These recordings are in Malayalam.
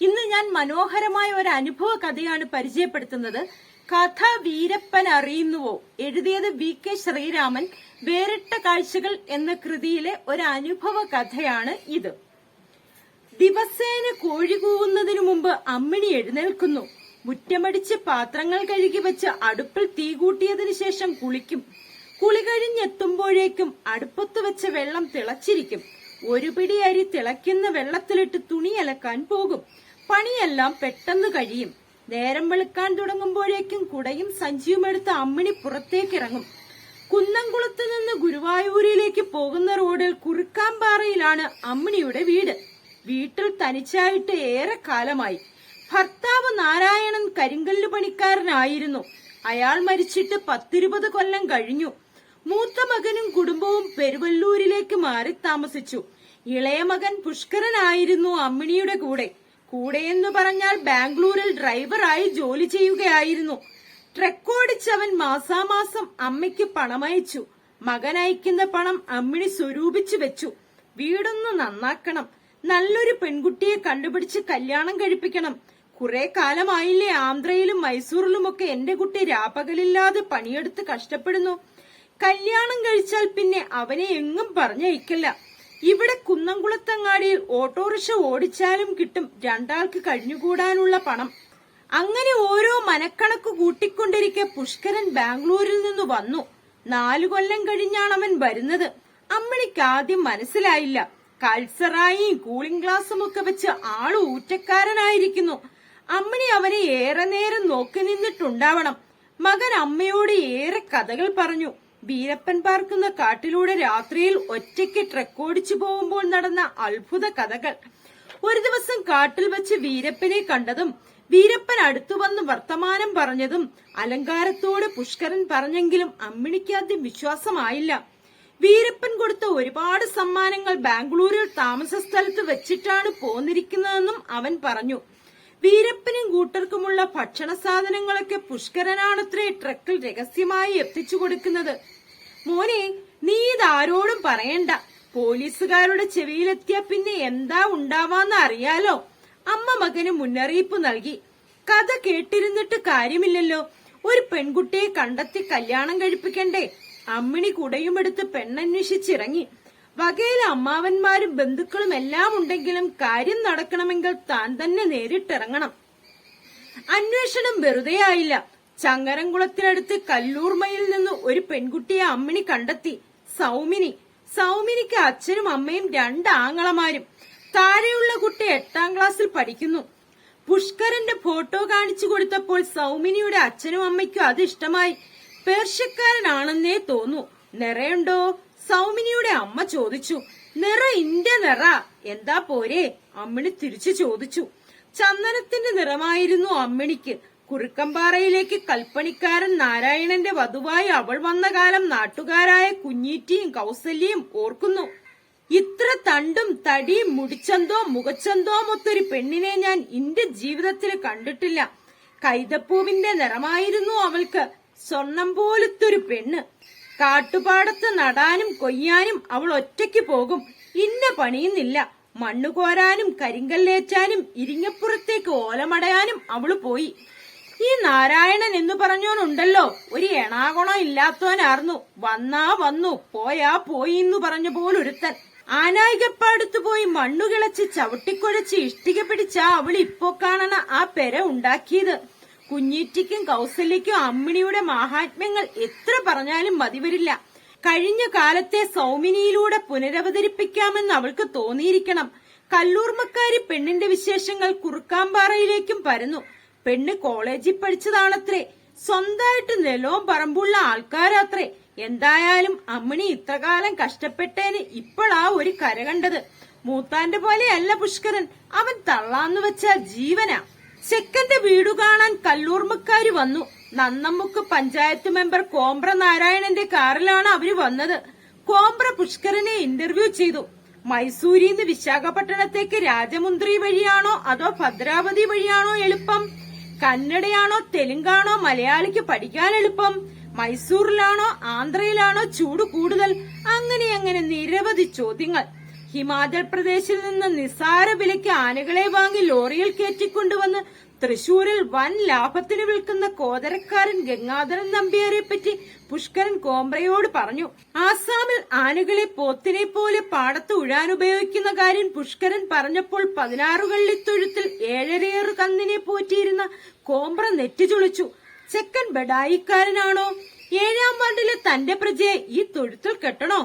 ഇന്ന് ഞാൻ മനോഹരമായ ഒരു അനുഭവ കഥയാണ് പരിചയപ്പെടുത്തുന്നത്. കഥ വീരപ്പൻ അറിയുന്നുവോ? എഴുതിയത് വി കെ ശ്രീരാമൻ. വേറിട്ട കാഴ്ചകൾ എന്ന കൃതിയിലെ ഒരു അനുഭവ കഥയാണ് ഇത്. ദിവസേന കോഴി കൂവുന്നതിനു മുമ്പ് അമ്മിണി എഴുന്നേൽക്കുന്നു. മുറ്റമടിച്ച് പാത്രങ്ങൾ കഴുകി വെച്ച് അടുപ്പിൽ തീ കൂട്ടിയതിനു ശേഷം കുളിക്കും. കുളി കഴിഞ്ഞെത്തുമ്പോഴേക്കും അടുപ്പത്ത് വെച്ച വെള്ളം തിളച്ചിരിക്കും. ഒരു പിടി അരി തിളയ്ക്കുന്ന വെള്ളത്തിലിട്ട് തുണി അലക്കാൻ പോകും. പണിയെല്ലാം പെട്ടെന്ന് കഴിയും. നേരം വെളുക്കാൻ തുടങ്ങുമ്പോഴേക്കും കുടയും സഞ്ചിയും എടുത്ത് അമ്മിണി പുറത്തേക്കിറങ്ങും. കുന്നംകുളത്ത് നിന്ന് ഗുരുവായൂരിലേക്ക് പോകുന്ന റോഡിൽ കുറുക്കാമ്പാറയിലാണ് അമ്മിണിയുടെ വീട്. വീട്ടിൽ തനിച്ചായിട്ട് ഏറെ കാലമായി. ഭർത്താവ് നാരായണൻ കരിങ്കല്ല് പണിക്കാരനായിരുന്നു. അയാൾ മരിച്ചിട്ട് പത്തിരുപത് കൊല്ലം കഴിഞ്ഞു. മൂത്ത മകനും കുടുംബവും പെരുവല്ലൂരിലേക്ക് മാറി താമസിച്ചു. ഇളയ മകൻ പുഷ്കരനായിരുന്നു അമ്മിണിയുടെ കൂടെ. കൂടെയെന്നു പറഞ്ഞാൽ ബാംഗ്ലൂരിൽ ഡ്രൈവറായി ജോലി ചെയ്യുകയായിരുന്നു. ട്രക്ക് ഓടിച്ചവൻ മാസാമാസം അമ്മയ്ക്ക് പണമയച്ചു. മകൻ അയക്കുന്ന പണം അമ്മിണി സ്വരൂപിച്ചു വെച്ചു. വീടൊന്ന് നന്നാക്കണം. നല്ലൊരു പെൺകുട്ടിയെ കണ്ടുപിടിച്ച് കല്യാണം കഴിപ്പിക്കണം. കുറെ കാലമായില്ലേ ആന്ധ്രയിലും മൈസൂറിലുമൊക്കെ എന്റെ കുട്ടി രാപ്പകലില്ലാതെ പണിയെടുത്ത് കഷ്ടപ്പെടുന്നു. കല്യാണം കഴിച്ചാൽ പിന്നെ അവനെ എങ്ങും പറഞ്ഞയക്കില്ല. ഇവിടെ കുന്നംകുളത്തങ്ങാടിയിൽ ഓട്ടോറിക്ഷ ഓടിച്ചാലും കിട്ടും രണ്ടാൾക്ക് കഴിഞ്ഞുകൂടാനുള്ള പണം. അങ്ങനെ ഓരോ മനക്കണക്ക് കൂട്ടിക്കൊണ്ടിരിക്കെ പുഷ്കരൻ ബാംഗ്ലൂരിൽ നിന്ന് വന്നു. നാലു കൊല്ലം കഴിഞ്ഞാണ് അവൻ വരുന്നത്. അമ്മണിക്ക് ആദ്യം മനസ്സിലായില്ല. കൾസറായും കൂളിംഗ് ഗ്ലാസും ഒക്കെ വെച്ച് ആൾ ഊറ്റക്കാരനായിരിക്കുന്നു. അമ്മണി അവനെ ഏറെ നേരം നോക്കി നിന്നിട്ടുണ്ടാവണം. മകൻ അമ്മയോട് ഏറെ കഥകൾ പറഞ്ഞു. വീരപ്പൻ പാർക്കുന്ന കാട്ടിലൂടെ രാത്രിയിൽ ഒറ്റയ്ക്ക് ട്രക്ക് ഓടിച്ചു പോകുമ്പോൾ നടന്ന അത്ഭുത കഥകൾ. ഒരു ദിവസം കാട്ടിൽ വെച്ച് വീരപ്പനെ കണ്ടതും വീരപ്പൻ അടുത്തു വന്ന് വർത്തമാനം പറഞ്ഞതും അലങ്കാരത്തോടെ പുഷ്കരൻ പറഞ്ഞെങ്കിലും അമ്മിണിക്ക് ആദ്യം വിശ്വാസമായില്ല. വീരപ്പൻ കൊടുത്ത ഒരുപാട് സമ്മാനങ്ങൾ ബാംഗ്ലൂരിൽ താമസ സ്ഥലത്ത് വെച്ചിട്ടാണ് പോന്നിരിക്കുന്നതെന്നും അവൻ പറഞ്ഞു. വീരപ്പനും കൂട്ടർക്കുമുള്ള ഭക്ഷണ സാധനങ്ങളൊക്കെ പുഷ്കരനാണത്രേ ട്രക്കിൽ രഹസ്യമായി എത്തിച്ചു കൊടുക്കുന്നത്. മോനെ നീ ഇതാരോടും പറയണ്ട. പോലീസുകാരുടെ ചെവിയിലെത്തിയ പിന്നെ എന്താ ഉണ്ടാവാന്ന് അറിയാലോ. അമ്മ മകന് മുന്നറിയിപ്പ് നൽകി. കഥ കേട്ടിരുന്നിട്ട് കാര്യമില്ലല്ലോ. ഒരു പെൺകുട്ടിയെ കണ്ടെത്തി കല്യാണം കഴിപ്പിക്കണ്ടേ. അമ്മിണി കുടയുമെടുത്ത് പെണ്ണന്വേഷിച്ചിറങ്ങി. വകയിൽ അമ്മാവന്മാരും ബന്ധുക്കളും എല്ലാം ഉണ്ടെങ്കിലും കാര്യം നടക്കണമെങ്കിൽ താൻ തന്നെ നേരിട്ടിറങ്ങണം. അന്വേഷണം വെറുതെയായില്ല. ചങ്ങരംകുളത്തിനടുത്ത് കല്ലൂർമയിൽ നിന്ന് ഒരു പെൺകുട്ടിയെ അമ്മിണി കണ്ടെത്തി. സൗമിനി. സൗമിനിക്ക് അച്ഛനും അമ്മയും രണ്ട് ആങ്ങളമാരും. താഴെയുള്ള കുട്ടി എട്ടാം ക്ലാസ്സിൽ പഠിക്കുന്നു. പുഷ്കരന്റെ ഫോട്ടോ കാണിച്ചു കൊടുത്തപ്പോൾ സൗമിനിയുടെ അച്ഛനും അമ്മയ്ക്കും അത് ഇഷ്ടമായി. പേർഷ്യക്കാരനാണെന്നേ തോന്നു. നിറയുണ്ടോ? സൗമിനിയുടെ അമ്മ ചോദിച്ചു. നിറ ഇന്റെ നിറ. എന്താ പോരെ? അമ്മിണി തിരിച്ചു ചോദിച്ചു. ചന്ദനത്തിന്റെ നിറമായിരുന്നു അമ്മിണിക്ക്. കുറുക്കമ്പാറയിലേക്ക് കൽപ്പണിക്കാരൻ നാരായണന്റെ വധുവായി അവൾ വന്ന കാലം നാട്ടുകാരായ കുഞ്ഞീറ്റിയും കൗസല്യയും ഓർക്കുന്നു. ഇത്ര തണ്ടും തടിയും മുടിച്ചന്തോ മുഖച്ചന്തോ മൊത്തൊരു പെണ്ണിനെ ഞാൻ എന്റെ ജീവിതത്തിൽ കണ്ടിട്ടില്ല. കൈതപ്പൂവിന്റെ നിറമായിരുന്നു അവൾക്ക്. സ്വർണം പോലത്തൊരു പെണ്ണ്. കാട്ടുപാടത്ത് നടാനും കൊയ്യാനും അവൾ ഒറ്റയ്ക്ക് പോകും. ഇന്ന പണിയുന്നില്ല. മണ്ണു കോരാനും കരിങ്കല്ലേറ്റാനും ഇരിങ്ങപ്പുറത്തേക്ക് ഓലമടയാനും അവൾ പോയി. ഈ നാരായണൻ എന്ന് പറഞ്ഞോനുണ്ടല്ലോ. ഒരു എണാകുണം ഇല്ലാത്തവനായിരുന്നു വന്നാ വന്നു പോയാ പോയി എന്ന് പറഞ്ഞ പോലൊരുത്തൻ. ആനായികപ്പാടത്ത് പോയി മണ്ണു മണ്ണുകിളച്ച് ചവിട്ടിക്കുഴച്ച് ഇഷ്ടിക പിടിച്ച അവൾ ഇപ്പോ കാണണ ആ പെര ഉണ്ടാക്കിയത്. കുഞ്ഞീറ്റിക്കും കൗസല്യക്കും അമ്മിണിയുടെ മാഹാത്മ്യങ്ങൾ എത്ര പറഞ്ഞാലും മതിവരില്ല കഴിഞ്ഞ കാലത്തെ സൗമിനിയിലൂടെ പുനരവതരിപ്പിക്കാമെന്ന് അവൾക്ക് തോന്നിയിരിക്കണം. കല്ലൂർമക്കാരി പെണ്ണിന്റെ വിശേഷങ്ങൾ കുറുക്കാമ്പാറയിലേക്കും പരന്നു. പെണ്ണ് കോളേജിൽ പഠിച്ചതാണത്രേ. സ്വന്തമായിട്ട് നിലവും പറമ്പുള്ള ആൾക്കാരാത്രേ. എന്തായാലും അമ്മിണി ഇത്രകാലം കഷ്ടപ്പെട്ടേന് ഇപ്പോഴാ ഒരു കര കണ്ടത്. മൂത്താന്റെ പോലെയല്ല പുഷ്കരൻ. അവൻ തള്ളാന്ന് വെച്ച ജീവനാ. ചെക്കന്റെ വീടു കാണാൻ കല്ലൂർമക്കാര് വന്നു. നന്നമ്മുക്ക് പഞ്ചായത്ത് മെമ്പർ കോമ്പ്ര നാരായണന്റെ കാറിലാണ് അവർ വന്നത്. കോമ്പ്ര പുഷ്കരനെ ഇന്റർവ്യൂ ചെയ്തു. മൈസൂരിന്ന് വിശാഖപട്ടണത്തേക്ക് രാജമുന്ദ്രി വഴിയാണോ അതോ ഭദ്രാവതി വഴിയാണോ എളുപ്പം? കന്നഡയാണോ തെലുങ്കാണോ മലയാളിക്ക് പഠിക്കാൻ എളുപ്പം? മൈസൂറിലാണോ ആന്ധ്രയിലാണോ ചൂട് കൂടുതൽ? അങ്ങനെ അങ്ങനെ നിരവധി ചോദ്യങ്ങൾ. ഹിമാചൽ പ്രദേശിൽ നിന്ന് നിസ്സാര വിലയ്ക്ക് ആനകളെ വാങ്ങി ലോറിയിൽ കയറ്റിക്കൊണ്ടുവന്ന് തൃശൂരിൽ വൻ ലാഭത്തിന് വിൽക്കുന്ന കോതരക്കാരൻ ഗംഗാധരൻ നമ്പ്യാരെ പറ്റി പുഷ്കരൻ കോമ്പ്രയോട് പറഞ്ഞു. ആസാമിൽ ആനകളെ പോത്തിനെ പോലെ പാടത്ത് ഉഴാൻ ഉപയോഗിക്കുന്ന കാര്യം പുഷ്കരൻ പറഞ്ഞപ്പോൾ പതിനാറുകള്ളിത്തൊഴുത്തിൽ ഏഴരയേറു കന്നിനെ പോറ്റിയിരുന്ന കോമ്പ്ര നെറ്റിചുളിച്ചു ചെക്കൻ ബഡായിക്കാരനാണോ? ഏഴാം വാർഡിലെ തന്റെ പ്രജയെ ഈ തൊഴുത്തിൽ കെട്ടണോ?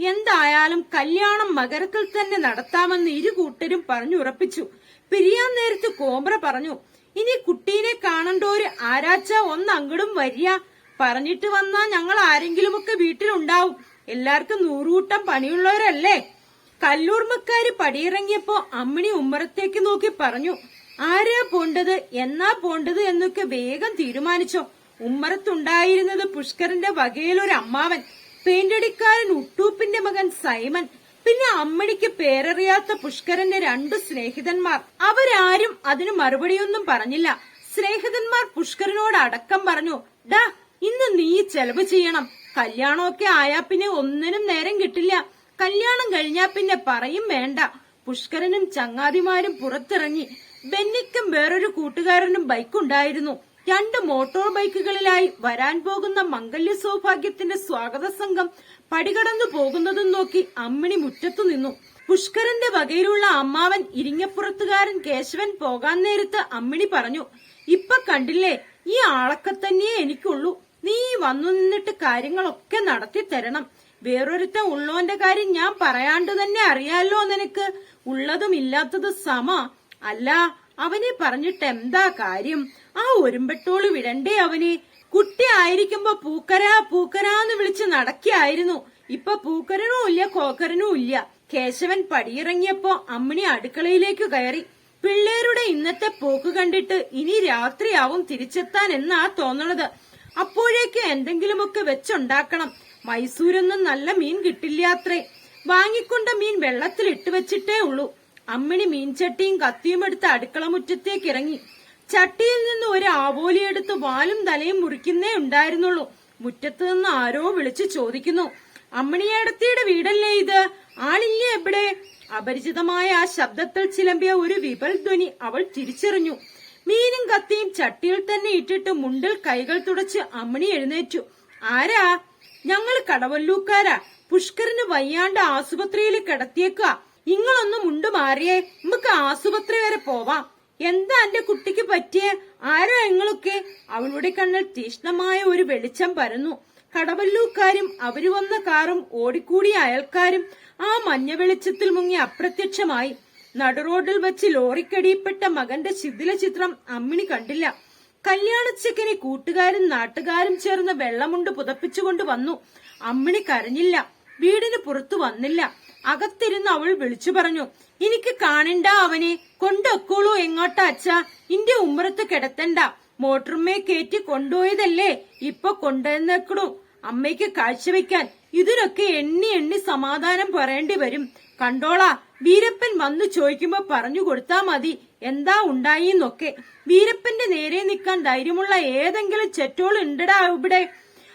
എന്തായാലും കല്യാണം മകരത്തിൽ തന്നെ നടത്താമെന്ന് ഇരു കൂട്ടരും പറഞ്ഞു ഉറപ്പിച്ചു. പിരിയാൻ നേരത്ത് കോമ്പ്ര പറഞ്ഞു ഇനി കുട്ടീനെ കാണണ്ടോര് ആരാച്ച ഒന്നങ്ങടും വരിക. പറഞ്ഞിട്ട് വന്നാ ഞങ്ങൾ ആരെങ്കിലുമൊക്കെ വീട്ടിലുണ്ടാവും. എല്ലാവർക്കും നൂറുകൂട്ടം പണിയുള്ളവരല്ലേ? കല്ലൂർമക്കാര് പടിയിറങ്ങിയപ്പോ അമ്മിണി ഉമ്മറത്തേക്ക് നോക്കി പറഞ്ഞു ആരാ പോണ്ടത്? എന്നാ പോണ്ടത്? എന്നൊക്കെ വേഗം തീരുമാനിച്ചോ. ഉമ്മറത്തുണ്ടായിരുന്നത് പുഷ്കരന്റെ വകയിലൊരു അമ്മാവൻ പെയിന്റടിക്കാരൻ ഉട്ടൂപ്പിന്റെ മകൻ സൈമൻ പിന്നെ അമ്മണിക്ക് പേരറിയാത്ത പുഷ്കരന്റെ രണ്ടു സ്നേഹിതന്മാർ. അവരാരും അതിന് മറുപടിയൊന്നും പറഞ്ഞില്ല. സ്നേഹിതന്മാർ പുഷ്കരനോട് അടക്കം പറഞ്ഞു ഡാ ഇന്ന് നീ ചെലവ് ചെയ്യണം. കല്യാണമൊക്കെ ആയാ പിന്നെ ഒന്നിനും നേരം കിട്ടില്ല. കല്യാണം കഴിഞ്ഞാ പിന്നെ പറയും വേണ്ട. പുഷ്കരനും ചങ്ങാതിമാരും പുറത്തിറങ്ങി. ബെന്നിക്കും വേറൊരു കൂട്ടുകാരനും ബൈക്കുണ്ടായിരുന്നു. രണ്ട് മോട്ടോർ ബൈക്കുകളിലായി വരാൻ പോകുന്ന മംഗല്യ സൗഭാഗ്യത്തിന്റെ സ്വാഗത സംഘം പടികടന്നു പോകുന്നതും നോക്കി അമ്മിണി മുറ്റത്തു നിന്നു. പുഷ്കരന്റെ വകയിലുള്ള അമ്മാവൻ ഇരിങ്ങപ്പുറത്തുകാരൻ കേശവൻ പോകാൻ നേരത്ത് അമ്മിണി പറഞ്ഞു ഇപ്പൊ കണ്ടില്ലേ ഈ ആളൊക്കെ തന്നെയേ എനിക്കുള്ളൂ. നീ വന്നു നിന്നിട്ട് കാര്യങ്ങളൊക്കെ നടത്തി തരണം വേറൊരുത്തൻ ഉള്ളോന്റെ കാര്യം ഞാൻ പറയാണ്ട് തന്നെ അറിയാലോ നിനക്ക്? ഉള്ളതും ഇല്ലാത്തതും സമ. അല്ല അവനെ പറഞ്ഞിട്ട് എന്താ കാര്യം? ആ ഒരുമ്പെട്ടോൾ വിടണ്ടേ അവനെ. കുട്ടി ആയിരിക്കുമ്പോ പൂക്കര പൂക്കരാന്ന് വിളിച്ച് നടക്കിയായിരുന്നു ഇപ്പൊ പൂക്കരനും ഇല്ല കോക്കരനും ഇല്ല. കേശവൻ പടിയിറങ്ങിയപ്പോ അമ്മിണി അടുക്കളയിലേക്ക് കയറി. പിള്ളേരുടെ ഇന്നത്തെ പോക്ക് കണ്ടിട്ട് ഇനി രാത്രിയാവും തിരിച്ചെത്താൻ എന്നാ തോന്നണത്. അപ്പോഴേക്ക് എന്തെങ്കിലുമൊക്കെ വെച്ചുണ്ടാക്കണം. മൈസൂരൊന്നും നല്ല മീൻ കിട്ടില്ലാത്രേ. വാങ്ങിക്കൊണ്ട മീൻ വെള്ളത്തിൽ ഇട്ട് വെച്ചിട്ടേ ഉള്ളൂ. അമ്മിണി മീൻചട്ടിയും കത്തിയും എടുത്ത് അടുക്കള മുറ്റത്തേക്ക് ഇറങ്ങി. ചട്ടിയിൽ നിന്ന് ഒരു ആവോലി എടുത്ത് വാലും തലയും മുറിക്കുന്നേ ഉണ്ടായിരുന്നുള്ളൂ. മുറ്റത്ത് നിന്ന് ആരോ വിളിച്ചു ചോദിക്കുന്നു അമ്മിണിയടത്തിയുടെ വീടല്ലേ ഇത്? ആളില്ലേ എവിടെ അപരിചിതമായ ആ ശബ്ദത്തിൽ ചിലമ്പിയ ഒരു വിപൽ ധ്വനി അവൾ തിരിച്ചറിഞ്ഞു. മീനും കത്തിയും ചട്ടിയിൽ തന്നെ ഇട്ടിട്ട് മുണ്ടിൽ കൈകൾ തുടച്ച് അമ്മിണി എഴുന്നേറ്റു. ആരാ? ഞങ്ങൾ കടവല്ലൂക്കാരാ. പുഷ്കറിന് വയ്യാണ്ട് ആസുപത്രിയിൽ കിടത്തിയേക്കുക ഇങ്ങളൊന്ന് മുണ്ടു മാറിയേ. നമുക്ക് ആശുപത്രി വരെ പോവാം. എന്താ എന്റെ കുട്ടിക്ക് പറ്റിയേ? ആരോ എങ്ങളൊക്കെ അവളുടെ കണ്ണിൽ തീഷ്ണമായ ഒരു വെളിച്ചം പരന്നു. കടവല്ലൂക്കാരും അവർ വന്ന കാറും ഓടിക്കൂടിയ അയൽക്കാരും ആ മഞ്ഞ വെളിച്ചത്തിൽ മുങ്ങി അപ്രത്യക്ഷമായി. നടുറോഡിൽ വെച്ച് ലോറിക്കടിയിൽപ്പെട്ട മകന്റെ ശിഥില ചിത്രം അമ്മിണി കണ്ടില്ല. കല്യാണച്ചക്കനെ കൂട്ടുകാരും നാട്ടുകാരും ചേർന്ന് വെള്ളമുണ്ട് പുതപ്പിച്ചുകൊണ്ട് വന്നു. അമ്മിണി കരഞ്ഞില്ല. വീടിന് പുറത്തു വന്നില്ല. അകത്തിരുന്ന് അവൾ വിളിച്ചു പറഞ്ഞു എനിക്ക് കാണണ്ട അവനെ കൊണ്ടൊക്കോളൂ എങ്ങോട്ടാ അച്ഛാ? ഇന്റെ ഉമ്മറത്ത് കിടത്തണ്ട. മോട്ടറുമേ കയറ്റി കൊണ്ടുപോയതല്ലേ ഇപ്പൊ കൊണ്ടുവന്നേക്കണു. അമ്മയ്ക്ക് കാഴ്ചവെക്കാൻ ഇതിനൊക്കെ എണ്ണി എണ്ണി സമാധാനം പറയേണ്ടി വരും. കണ്ടോളാ വീരപ്പൻ വന്നു ചോദിക്കുമ്പോ പറഞ്ഞു കൊടുത്താ മതി. എന്താ ഉണ്ടായിന്നൊക്കെ വീരപ്പന്റെ നേരെ നിൽക്കാൻ ധൈര്യമുള്ള ഏതെങ്കിലും ചെറ്റോൾ ഉണ്ടടാ ഇവിടെ.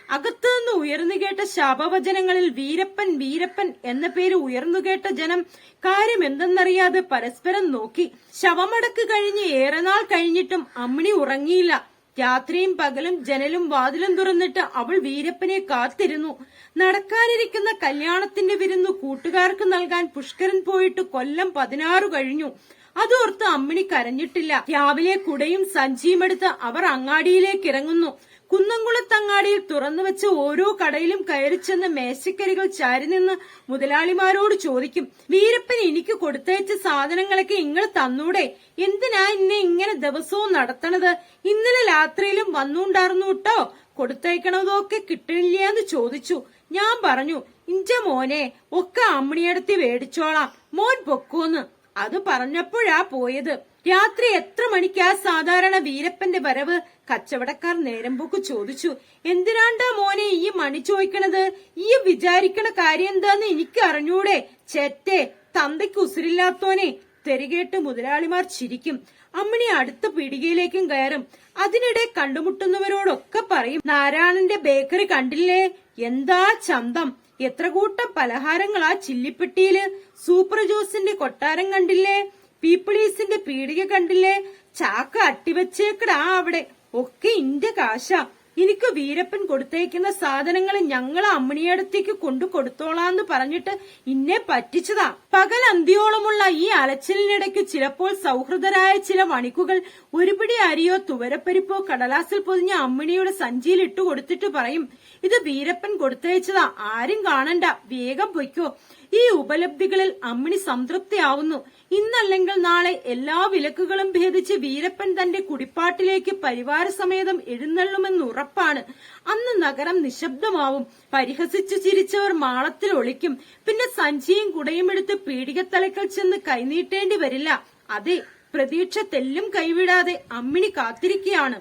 അകത്തുനിന്ന് ഉയർന്നു കേട്ട ശാപവചനങ്ങളിൽ വീരപ്പൻ വീരപ്പൻ എന്ന പേര് ഉയർന്നു കേട്ട ജനം കാര്യം എന്തെന്നറിയാതെ പരസ്പരം നോക്കി ശവമടക്ക് കഴിഞ്ഞ് ഏറെ നാൾ കഴിഞ്ഞിട്ടും അമ്മിണി ഉറങ്ങിയില്ല. രാത്രിയും പകലും ജനലും വാതിലും തുറന്നിട്ട് അവൾ വീരപ്പനെ കാത്തിരുന്നു. നടക്കാനിരിക്കുന്ന കല്യാണത്തിന്റെ വിരുന്നു കൂട്ടുകാർക്ക് നൽകാൻ പുഷ്കരൻ പോയിട്ട് കൊല്ലം പതിനാറ് കഴിഞ്ഞു. അതോർത്ത് അമ്മിണി കരഞ്ഞിട്ടില്ല. രാവിലെ കുടയും സഞ്ചിയും എടുത്ത് അവർ അങ്ങാടിയിലേക്ക് ഇറങ്ങുന്നു. കുന്നംകുളത്തങ്ങാടിയിൽ തുറന്നു വെച്ച ഓരോ കടയിലും കയറി ചെന്ന് മേശക്കരികൾ ചാരി നിന്ന് മുതലാളിമാരോട് ചോദിക്കും വീരപ്പൻ എനിക്ക് കൊടുത്തയച്ച സാധനങ്ങളൊക്കെ ഇങ്ങൾ തന്നൂടെ? എന്തിനാ ഇന്നെ ഇങ്ങനെ ദിവസവും നടത്തണത്? ഇന്നലെ രാത്രിയിലും വന്നുണ്ടായിരുന്നു കേട്ടോ കൊടുത്തയക്കണതൊക്കെ കിട്ടില്ല ചോദിച്ചു. ഞാൻ പറഞ്ഞു ഇഞ്ച മോനെ ഒക്കെ അമ്മിണിയടത്തി മേടിച്ചോളാം. മോൻ പൊക്കോന്ന്. അത് പറഞ്ഞപ്പോഴാ പോയത്. രാത്രി എത്ര മണിക്കാ സാധാരണ വീരപ്പന്റെ വരവ്? കച്ചവടക്കാർ നേരമ്പോക്ക് ചോദിച്ചു. എന്തിനാണ്ടാ മോനെ ഈ മണി ചോദിക്കണത്? ഈ വിചാരിക്കണ കാര്യം എന്താന്ന് എനിക്ക് അറിഞ്ഞൂടെ. ചെറ്റേ തന്തയ്ക്ക് ഉസിരില്ലാത്തോനെ. തെരുകേട്ട് മുതലാളിമാർ ചിരിക്കും. അമ്മിണി അടുത്ത പീടികയിലേക്കും കയറും. അതിനിടെ കണ്ടുമുട്ടുന്നവരോടൊക്കെ പറയും നാരായണന്റെ ബേക്കറി കണ്ടില്ലേ? എന്താ ചന്തം? എത്ര കൂട്ടം പലഹാരങ്ങളാ ചില്ലിപ്പെട്ടിയിൽ? സൂപ്പർ ജ്യൂസിന്റെ കൊട്ടാരം കണ്ടില്ലേ? പീപ്പിളീസിന്റെ പീടിക കണ്ടില്ലേ? ചാക്ക അട്ടിവച്ചേക്കടാ അവിടെ. ഒക്കെ ഇന്റെ കാശാ. എനിക്ക് വീരപ്പൻ കൊടുത്തേക്കുന്ന സാധനങ്ങൾ ഞങ്ങൾ അമ്മിണിയടുത്തേക്ക് കൊണ്ടു കൊടുത്തോളാന്ന് പറഞ്ഞിട്ട് ഇന്നെ പറ്റിച്ചതാ. പകൽ അന്തിയോളമുള്ള ഈ അലച്ചിലിനിടയ്ക്ക് ചിലപ്പോൾ സൗഹൃദരായ ചില വണിക്കുകൾ ഒരുപിടി അരിയോ തുവരപ്പരിപ്പോ കടലാസിൽ പൊതിഞ്ഞ അമ്മിണിയുടെ സഞ്ചിയിൽ ഇട്ടു കൊടുത്തിട്ട് പറയും ഇത് വീരപ്പൻ കൊടുത്തയച്ചതാ ആരും കാണണ്ട വേഗം പൊയ്ക്കോ. ഈ ഉപലബ്ധികളിൽ അമ്മിണി സംതൃപ്തിയാവുന്നു. ഇന്നല്ലെങ്കിൽ നാളെ എല്ലാ വിലക്കുകളും ഭേദിച്ച് വീരപ്പൻ തന്റെ കുടിപ്പാട്ടിലേക്ക് എഴുന്നള്ളുമെന്ന് ഉറപ്പാണ്. അന്ന് നഗരം നിശബ്ദമാവും. പരിഹസിച്ചു ചിരിച്ചവർ മാളത്തിൽ ഒളിക്കും. പിന്നെ സഞ്ചിയും കുടയും എടുത്ത് പീഡികത്തലക്കൽ ചെന്ന് കൈനീട്ടേണ്ടി വരില്ല. അതെ പ്രതീക്ഷ തെല്ലും കൈവിടാതെ അമ്മിണി കാത്തിരിക്കുകയാണ്